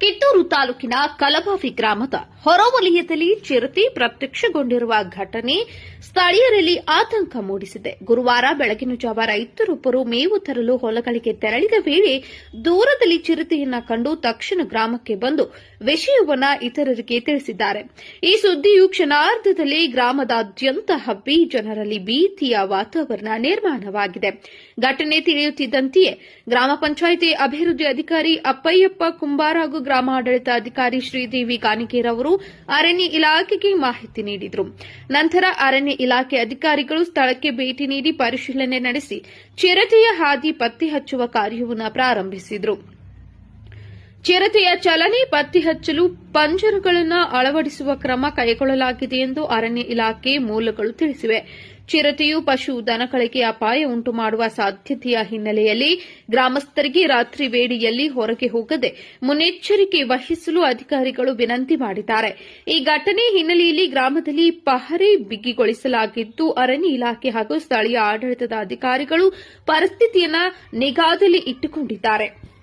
ಕಿತ್ತೂರು ತಾಲೂಕಿನ ಕಲಬಾವಿ ಗ್ರಾಮದ ಹೊರವಲಯದಲ್ಲಿ ಚಿರತೆ ಪ್ರತ್ಯಕ್ಷಗೊಂಡಿರುವ ಘಟನೆ ಸ್ಥಳೀಯರಲ್ಲಿ ಆತಂಕ ಮೂಡಿಸಿದೆ. ಗುರುವಾರ ಬೆಳಗಿನ ಜಾವ ರೈತರೊಬ್ಬರು ಮೇವು ತರಲು ಹೊಲಗಳಿಗೆ ತೆರಳಿದ ವೇಳೆ ದೂರದಲ್ಲಿ ಚಿರತೆಯನ್ನ ಕಂಡು ತಕ್ಷಣ ಗ್ರಾಮಕ್ಕೆ ಬಂದು ವಿಷಯವನ್ನ ಇತರರಿಗೆ ತಿಳಿಸಿದ್ದಾರೆ. ಈ ಸುದ್ದಿಯು ಕ್ಷಣಾರ್ಧದಲ್ಲಿ ಗ್ರಾಮದಾದ್ಯಂತ ಹಬ್ಬಿ ಜನರಲ್ಲಿ ಭೀತಿಯ ವಾತಾವರಣ ನಿರ್ಮಾಣವಾಗಿದೆ. ಘಟನೆ ತಿಳಿಯುತ್ತಿದ್ದಂತೆಯೇ ಗ್ರಾಮ ಪಂಚಾಯಿತಿ ಅಭಿವೃದ್ಧಿ ಅಧಿಕಾರಿ ಅಪ್ಪಯ್ಯಪ್ಪ ಕುಂಬಾರ ಹಾಗೂ ಗ್ರಾಮಾಡಳಿತ ಅಧಿಕಾರಿ ಶ್ರೀದೇವಿ ಕಾನಿಕೇರ್ ಅವರು ಅರಣ್ಯ ಇಲಾಖೆಗೆ ಮಾಹಿತಿ ನೀಡಿದರು. ನಂತರ ಅರಣ್ಯ ಇಲಾಖೆ ಅಧಿಕಾರಿಗಳು ಸ್ಥಳಕ್ಕೆ ಭೇಟಿ ನೀಡಿ ಪರಿಶೀಲನೆ ನಡೆಸಿ ಚಿರತೆಯ ಹಾದಿ ಪತ್ತೆ ಹಚ್ಚುವ ಕಾರ್ಯವನ್ನು ಪ್ರಾರಂಭಿಸಿದರು. ಚಿರತೆಯ ಚಲನೆ ಪತ್ತೆ ಹಚ್ಚಲು, ಪಂಜರಗಳನ್ನು ಅಳವಡಿಸುವ ಕ್ರಮ ಕೈಗೊಳ್ಳಲಾಗಿದೆ ಎಂದು ಅರಣ್ಯ ಇಲಾಖೆ ಮೂಲಗಳು ತಿಳಿಸಿವೆ. ಚಿರತೆಯು ಪಶು ದನಗಳಿಗೆ ಅಪಾಯ ಉಂಟು ಮಾಡುವ ಸಾಧ್ಯತೆಯ ಹಿನ್ನೆಲೆಯಲ್ಲಿ ಗ್ರಾಮಸ್ಥರಿಗೆ ರಾತ್ರಿ ವೇಳೆಯಲ್ಲಿ ಹೊರಗೆ ಹೋಗದೆ ಮುನ್ನೆಚ್ಚರಿಕೆ ವಹಿಸಲು ಅಧಿಕಾರಿಗಳು ವಿನಂತಿ ಮಾಡಿದ್ದಾರೆ. ಈ ಘಟನೆ ಹಿನ್ನೆಲೆಯಲ್ಲಿ ಗ್ರಾಮದಲ್ಲಿ ಪಹರೆ ಬಿಗಿಗೊಳಿಸಲಾಗಿದ್ದು, ಅರಣ್ಯ ಇಲಾಖೆ ಹಾಗೂ ಸ್ಥಳೀಯ ಆಡಳಿತದ ಅಧಿಕಾರಿಗಳು ಪರಿಸ್ಥಿತಿಯನ್ನ ನಿಗಾದಲ್ಲಿ ಇಟ್ಟುಕೊಂಡಿದ್ದಾರೆ.